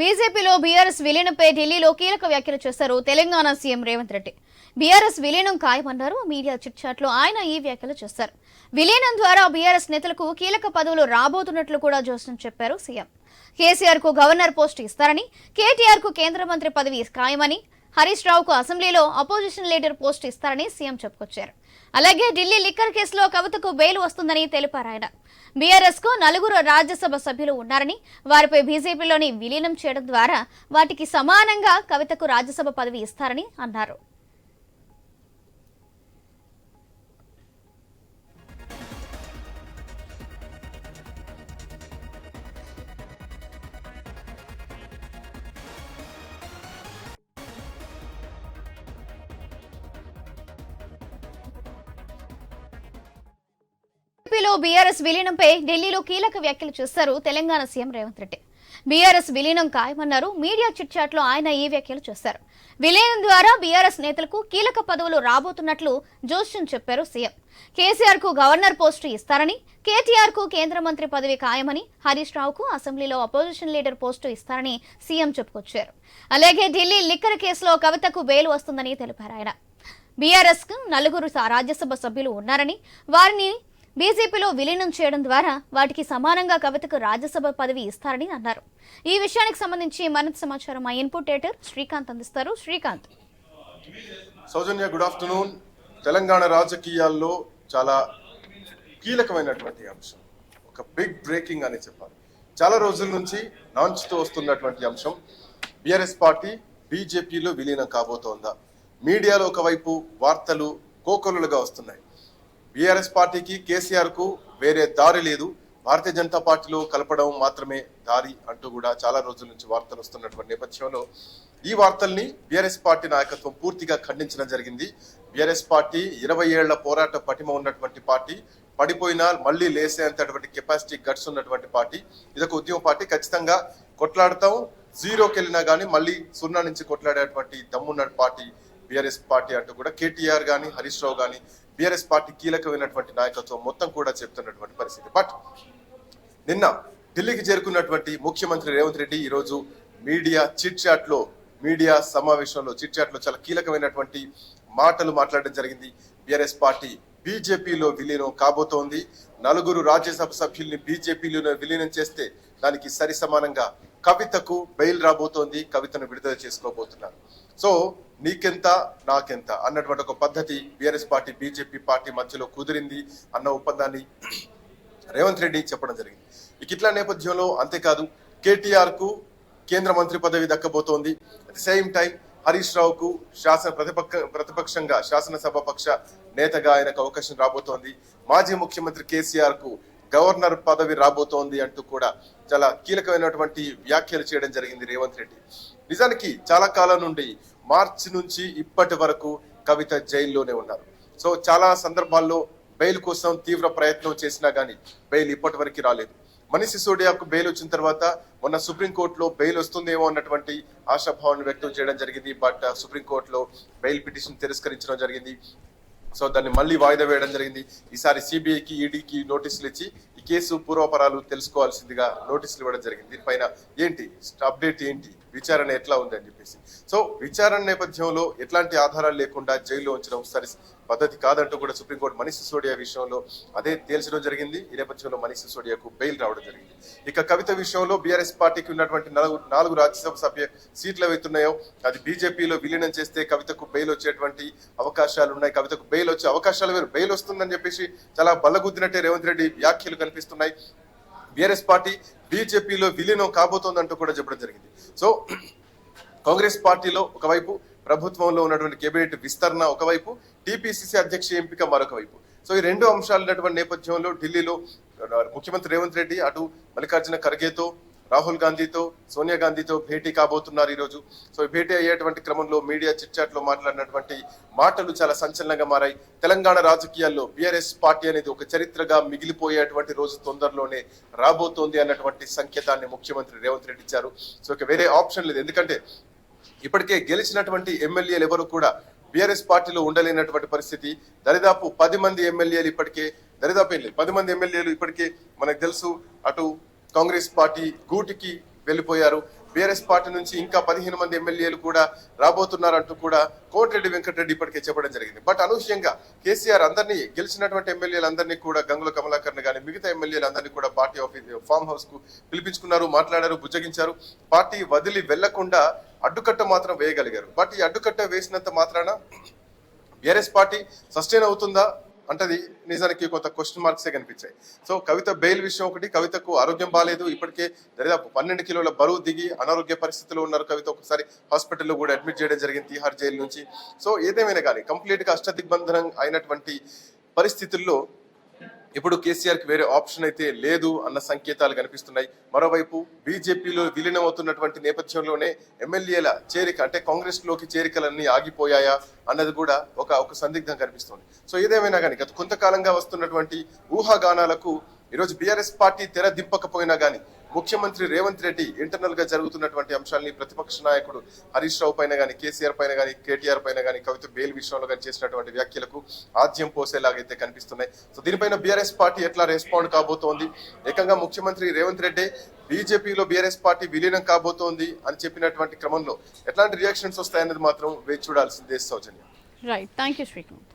బీజేపీలో బీఆర్ఎస్ విలీనంపై ఢిల్లీలో కీలక వ్యాఖ్యలు చేశారు తెలంగాణ సీఎం రేవంత్ రెడ్డి. బీఆర్ఎస్ విలీనం ఖాయమన్నారు మీడియా చిట్చాట్లో ఆయన ఈ వ్యాఖ్యలు చేశారు విలీనం ద్వారా బీఆర్ఎస్ నేతలకు కీలక పదవులు రాబోతున్నట్లు కూడా జోస్యం చెప్పారు సీఎం. కేసీఆర్కు గవర్నర్ పోస్టు ఇస్తారని కేటీఆర్కు కేంద్ర మంత్రి పదవి ఖాయమని హరీష్ రావుకు అసెంబ్లీలో అపోజిషన్ లీడర్ పోస్టు ఇస్తారని సీఎం చెప్పుకొచ్చారు. అలాగే ఢిల్లీ లిక్కర్ కేసులో కవితకు బెయిల్ వస్తుందని తెలిపారు ఆయన. బీఆర్ఎస్కు నలుగురు రాజ్యసభ సభ్యులు ఉన్నారని వారిపై బీజేపీలోని విలీనం చేయడం ద్వారా వాటికి సమానంగా కవితకు రాజ్యసభ పదవి ఇస్తారని అన్నారు. ఢిల్లీలో బీఆర్ఎస్ విలీనంపై ఢిల్లీలో కీలక వ్యాఖ్యలు చేశారు తెలంగాణ సీఎం రేవంత్ రెడ్డి బీఆర్ఎస్ విలీనం ఖాయమన్నారు మీడియా చిట్చాట్లో ఆయన ఈ వ్యాఖ్యలు చేశారు. విలీనం ద్వారా బీఆర్ఎస్ నేతలకు కీలక పదవులు రాబోతున్నట్లు జోస్యం చెప్పారు సీఎం. కేసీఆర్కు గవర్నర్ పోస్టు ఇస్తారని కేటీఆర్కు కేంద్ర మంత్రి పదవి ఖాయమని హరీష్ రావుకు అసెంబ్లీలో అపోజిషన్ లీడర్ పోస్టు ఇస్తారని సీఎం చెప్పుకొచ్చారు. అలాగే ఢిల్లీ లిక్కర్ కేసులో కవితకు బెయిల్ వస్తుందని తెలిపారు ఆయన. బీఆర్ఎస్కు నలుగురు రాజ్యసభ సభ్యులు ఉన్నారని వారిని బీజేపీలో విలీనం చేయడం ద్వారా వాటికి సమానంగా కవితకు రాజ్యసభ పదవి ఇస్తారని అన్నారు. ఈ విషయానికి సంబంధించి మరింత సమాచారం మా ఇన్పుట్ ఎడిటర్ శ్రీకాంత్ అందిస్తారు. శ్రీకాంత్. సౌజన్య గుడ్ ఆఫ్టర్నూన్ తెలంగాణ రాజకీయాల్లో చాలా కీలకమైనటువంటి అంశం. ఒక బిగ్ బ్రేకింగ్ అని చెప్పాలి. చాలా రోజుల నుంచి నాంచుతూ వస్తున్నటువంటి అంశం బీఆర్ఎస్ పార్టీ బీజేపీలో విలీనం కాబోతోందా? మీడియాలో ఒకవైపు వార్తలు కోకొల్లుగా వస్తున్నాయి. బీఆర్ఎస్ పార్టీకి కేసీఆర్కు వేరే దారి లేదు. భారతీయ జనతా పార్టీలో కలపడం మాత్రమే దారి అంటూ కూడా చాలా రోజుల నుంచి వార్తలు వస్తున్నటువంటి నేపథ్యంలో ఈ వార్తల్ని బీఆర్ఎస్ పార్టీ నాయకత్వం పూర్తిగా ఖండించడం జరిగింది. బీఆర్ఎస్ పార్టీ ఇరవై ఏళ్ళ పోరాట పటిమ ఉన్నటువంటి పార్టీ పడిపోయినా మళ్ళీ లేసేంతటువంటి కెపాసిటీ గట్స్ ఉన్నటువంటి పార్టీ. ఇదొక ఉద్యమ పార్టీ. ఖచ్చితంగా కొట్లాడతాం. జీరోకి వెళ్ళినా కానీ మళ్ళీ సున్నా నుంచి కొట్లాడేటువంటి దమ్మున్న పార్టీ బీఆర్ఎస్ పార్టీ అంటూ కూడా కేటీఆర్ గాని హరీష్ రావు కానీ బీఆర్ఎస్ పార్టీ కీలకమైనటువంటి నాయకత్వం మొత్తం కూడా చెప్తున్నటువంటి పరిస్థితి. బట్ నిన్న ఢిల్లీకి చేరుకున్నటువంటి ముఖ్యమంత్రి రేవంత్ రెడ్డి ఈరోజు మీడియా చిట్లో మీడియా సమావేశంలో చిట్లో చాలా కీలకమైనటువంటి మాటలు మాట్లాడడం జరిగింది. బీఆర్ఎస్ పార్టీ బీజేపీలో విలీనం కాబోతోంది. నలుగురు రాజ్యసభ సభ్యుల్ని బీజేపీలో విలీనం చేస్తే దానికి సరి సమానంగా కవితకు బెయిల్ రాబోతోంది. కవితను విడుదల చేసుకోబోతున్నారు. సో నీకెంత నాకెంత అన్నటువంటి ఒక పద్ధతి బీఆర్ఎస్ పార్టీ బీజేపీ పార్టీ మధ్యలో కుదిరింది అన్న ఒప్పందాన్ని రేవంత్ రెడ్డి చెప్పడం జరిగింది. ఇక ఇట్లా నేపథ్యంలో అంతేకాదు కేటీఆర్కు కేంద్ర మంత్రి పదవి దక్కబోతోంది. At the same time Harish రావుకు శాసన ప్రతిపక్ష ప్రతిపక్షంగా శాసనసభ పక్ష నేతగా ఆయనకు అవకాశం రాబోతోంది. మాజీ ముఖ్యమంత్రి కేసీఆర్కు గవర్నర్ పదవి రాబోతోంది అంటూ కూడా చాలా కీలకమైనటువంటి వ్యాఖ్యలు చేయడం జరిగింది రేవంత్ రెడ్డి. నిజానికి చాలా కాలం నుండి మార్చి నుంచి ఇప్పటి వరకు కవిత జైల్లోనే ఉన్నారు. సో చాలా సందర్భాల్లో బెయిల్ కోసం తీవ్ర ప్రయత్నం చేసినా గానీ బెయిల్ ఇప్పటి వరకు రాలేదు. మనిషి సిసోడియాకు బెయిల్ వచ్చిన తర్వాత మొన్న సుప్రీంకోర్టులో బెయిల్ వస్తుందేమో అన్నటువంటి ఆశాభావాన్ని వ్యక్తం చేయడం జరిగింది. బట్ సుప్రీంకోర్టులో బెయిల్ పిటిషన్ తిరస్కరించడం జరిగింది. సో దాన్ని మళ్ళీ వాయిదా వేయడం జరిగింది. ఈసారి సిబిఐకి ఈడీకి నోటీసులు ఇచ్చి ఈ కేసు పూర్వపరాలు తెలుసుకోవాల్సిందిగా నోటీసులు ఇవ్వడం జరిగింది. దీనిపైన ఏంటి? అప్డేట్ ఏంటి? విచారణ ఎట్లా ఉంది అని చెప్పేసి. సో విచారణ నేపథ్యంలో ఎట్లాంటి ఆధారాలు లేకుండా జైల్లో ఉంచడం సరి పద్ధతి కాదంటూ కూడా సుప్రీంకోర్టు మనీష్ సిసోడియా విషయంలో అదే తేల్చడం జరిగింది. ఈ నేపథ్యంలో మనీష్ సిసోడియాకు బెయిల్ రావడం జరిగింది. ఇక కవిత విషయంలో బీఆర్ఎస్ పార్టీకి ఉన్నటువంటి నాలుగు నాలుగు రాజ్యసభ సభ్య సీట్లు ఏవైతున్నాయో అది బీజేపీలో విలీనం చేస్తే కవితకు బెయిల్ వచ్చేటువంటి అవకాశాలు ఉన్నాయి కవితకు బెయిల్ వచ్చే అవకాశాలు వేరు. బెయిల్ వస్తుందని చెప్పేసి చాలా బల్లగుద్దినట్టే రేవంత్ రెడ్డి వ్యాఖ్యలు కనిపిస్తున్నాయి. బీఆర్ఎస్ పార్టీ బీజేపీలో విలీనం కాబోతోందంటూ కూడా చెప్పడం జరిగింది. సో కాంగ్రెస్ పార్టీలో ఒకవైపు ప్రభుత్వంలో ఉన్నటువంటి కేబినెట్ విస్తరణ ఒకవైపు టీపీసీసీ అధ్యక్ష ఎంపిక మరొక వైపు. సో ఈ రెండు అంశాలు ఉన్నటువంటి నేపథ్యంలో ఢిల్లీలో ముఖ్యమంత్రి రేవంత్ రెడ్డి అటు మల్లికార్జున ఖర్గేతో రాహుల్ గాంధీతో సోనియా గాంధీతో భేటీ కాబోతున్నారు ఈ రోజు సో భేటీ అయ్యేటువంటి క్రమంలో మీడియా చిట్చాట్లో మాట్లాడినటువంటి మాటలు చాలా సంచలనంగా మారాయి. తెలంగాణ రాజకీయాల్లో బీఆర్ఎస్ పార్టీ అనేది ఒక చరిత్రగా మిగిలిపోయేటువంటి రోజు తొందరలోనే రాబోతోంది అన్నటువంటి సంకేతాన్ని ముఖ్యమంత్రి రేవంత్ రెడ్డి ఇచ్చారు. సో ఇక వేరే ఆప్షన్ లేదు. ఎందుకంటే ఇప్పటికే గెలిచినటువంటి ఎమ్మెల్యేలు ఎవరు కూడా బీఆర్ఎస్ పార్టీలో ఉండలేనటువంటి పరిస్థితి. దరిదాపు పది మంది ఎమ్మెల్యేలు ఇప్పటికే దరిదాపు ఏం లేదు పది మంది ఎమ్మెల్యేలు ఇప్పటికే మనకు తెలుసు. అటు కాంగ్రెస్ పార్టీ గూటికి వెళ్ళిపోయారు. బీఆర్ఎస్ పార్టీ నుంచి ఇంకా పదిహేను మంది ఎమ్మెల్యేలు కూడా రాబోతున్నారంటూ కూడా కోటిరెడ్డి వెంకటరెడ్డి ఇప్పటికే చెప్పడం జరిగింది. బట్ అనూహ్యంగా కేసీఆర్ అందరినీ గెలిచినటువంటి ఎమ్మెల్యేలందరినీ కూడా గంగుల కమలాకర్ కానీ మిగతా ఎమ్మెల్యేలందరినీ కూడా పార్టీ ఆఫీస్ ఫామ్ హౌస్కు పిలిపించుకున్నారు మాట్లాడారు బుజ్జగించారు. పార్టీ వదిలి వెళ్ళకుండా అడ్డుకట్ట మాత్రం వేయగలిగారు. బట్ ఈ అడ్డుకట్ట వేసినంత మాత్రాన బీఆర్ఎస్ పార్టీ సస్టైన్ అవుతుందా అంటది నిజానికి కొంత క్వశ్చన్ మార్క్సే కనిపించాయి. సో కవిత బెయిల్ విషయం ఒకటి కవితకు ఆరోగ్యం బాగాలేదు ఇప్పటికే దాదాపు పన్నెండు కిలోల బరువు దిగి అనారోగ్య పరిస్థితిలో ఉన్నారు కవిత. ఒకసారి హాస్పిటల్లో కూడా అడ్మిట్ చేయడం జరిగింది తీహార్ జైలు నుంచి. సో ఏదేమైనా కానీ కంప్లీట్గా అష్ట అష్టదిగ్బంధనం అయినటువంటి పరిస్థితుల్లో ఇప్పుడు కేసీఆర్కి వేరే ఆప్షన్ అయితే లేదు అన్న సంకేతాలు కనిపిస్తున్నాయి. మరోవైపు బీజేపీలో విలీనం అవుతున్నటువంటి నేపథ్యంలోనే ఎమ్మెల్యేల చేరిక అంటే కాంగ్రెస్లోకి చేరికలన్నీ ఆగిపోయాయా అన్నది కూడా ఒక ఒక సందిగ్ధం కనిపిస్తుంది. సో ఏదేమైనా కానీ గత కొంతకాలంగా వస్తున్నటువంటి ఊహాగానాలకు ఈరోజు బీఆర్ఎస్ పార్టీ తెర దింపకపోయినా కానీ ముఖ్యమంత్రి రేవంత్ రెడ్డి ఇంటర్నల్గా జరుగుతున్నటువంటి అంశాలని ప్రతిపక్ష నాయకుడు హరీష్ రావు పైన కానీ కేసీఆర్ పైన కానీ కేటీఆర్ పైన కానీ కవిత బెయిల్ విషయంలో కానీ చేసినటువంటి వ్యాఖ్యలకు ఆద్యం పోసేలాగైతే కనిపిస్తున్నాయి. సో దీనిపైన బీఆర్ఎస్ పార్టీ ఎట్లా రెస్పాండ్ కాబోతోంది? ఏకంగా ముఖ్యమంత్రి రేవంత్ రెడ్డి బీజేపీలో బీఆర్ఎస్ పార్టీ విలీనం కాబోతోంది అని చెప్పినటువంటి క్రమంలో ఎట్లాంటి రియాక్షన్స్ వస్తాయన్నది మాత్రం వేచి చూడాల్సిందే Soujanya. Right thank you Srikanth